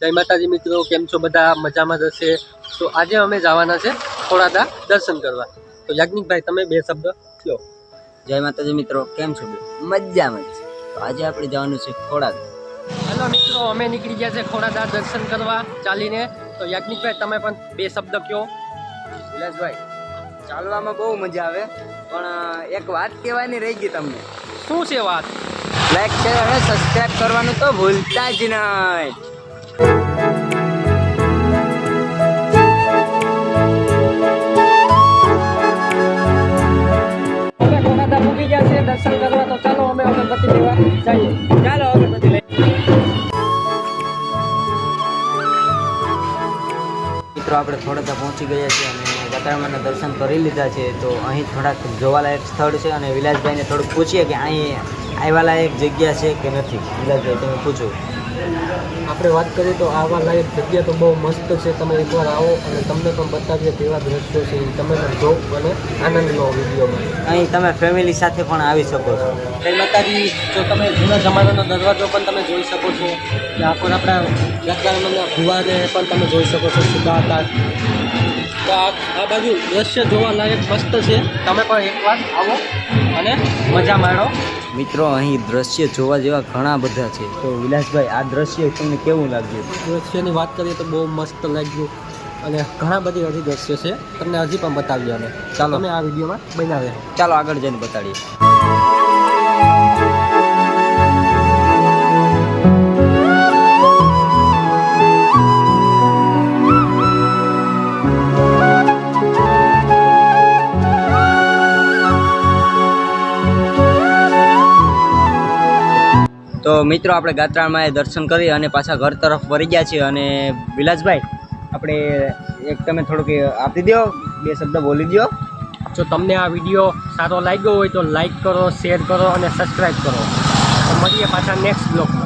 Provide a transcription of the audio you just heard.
જય માતાજી મિત્રો કેમ છો બધા? મજામાં જ હશે? તો આજે અમે જવાના છે ખોડાદા દર્શન કરવા. તો યાજ્ઞિકભાઈ તમે બે શબ્દ કહો જય માતાજી મિત્રો કેમ છો મજામાં છે. તો આજે આપણે જવાનું છે ખોડાદ. હેલો મિત્રો અમે નીકળી ગયા છે ખોડાદા દર્શન કરવા ચાલીને. તો યાજ્ઞિકભાઈ તમે પણ બે શબ્દ કહો. વિલાસભાઈ ચાલવામાં બહુ મજા આવે પણ એક વાત કહેવાની રહી ગઈ તમને. શું છે વાત? લાઈક શેર અને સબસ્ક્રાઇબ કરવાનું તો ભૂલતા જ નહીં. મિત્રો, આપણે થોડા પહોંચી ગયા છીએ અને ગતાળમાના દર્શન કરી લીધા છે. તો અહીં થોડાક જોવાલાયક સ્થળ છે અને વિલાસભાઈને થોડુંક પૂછીએ કે અહીં આવ્યાલાયક જગ્યા છે કે નથી? વિલાસભાઈ, તમે પૂછો. આપણે વાત કરીએ તો આવા લાયક જગ્યા તો બહુ મસ્ત છે. તમે એકવાર આવો અને તમને પણ બતાવીએ કેવા દ્રશ્યો છે. એ તમે પણ જો અને આનંદ લો વિડીયોમાં અહીં તમે ફેમિલી સાથે પણ આવી શકો છો. જય માતાજી જો તમે જૂના જમાનાનો દરવાજો પણ તમે જોઈ શકો છો કે પણ આપણા ગતકાળના ભુવાને પણ તમે જોઈ શકો છો સુધા હતા તો આ આ બાજુ દ્રશ્ય જોવા લાયક મસ્ત છે. તમે પણ એકવાર આવો અને મજા માણો. મિત્રો અહીં દ્રશ્ય જોવા જેવા ઘણા બધા છે. તો વિલાસભાઈ આ દ્રશ્ય તમને કેવું લાગ્યું? દ્રશ્યની વાત કરીએ તો બહુ મસ્ત લાગ્યું અને ઘણા બધી હજી દ્રશ્યો છે. તમને હજી પણ બતાવીએ અમે. ચાલો. અમે આ વિડીયોમાં બનાવીએ ચાલો આગળ જઈને બતાડીએ. તો મિત્રો, આપણે ગાત્રાળમાં એ દર્શન કરી અને પાછા ઘર તરફ વળી ગયા છીએ અને વિલાસભાઈ, આપણે એક તમે થોડુંક આપી દો બે શબ્દ બોલી દો જો તમને આ વીડિયો સારો લાગ્યો હોય તો લાઈક કરો, શેર કરો અને સબસ્ક્રાઈબ કરો. તો મળીએ પાછા નેક્સ્ટ બ્લોગમાં.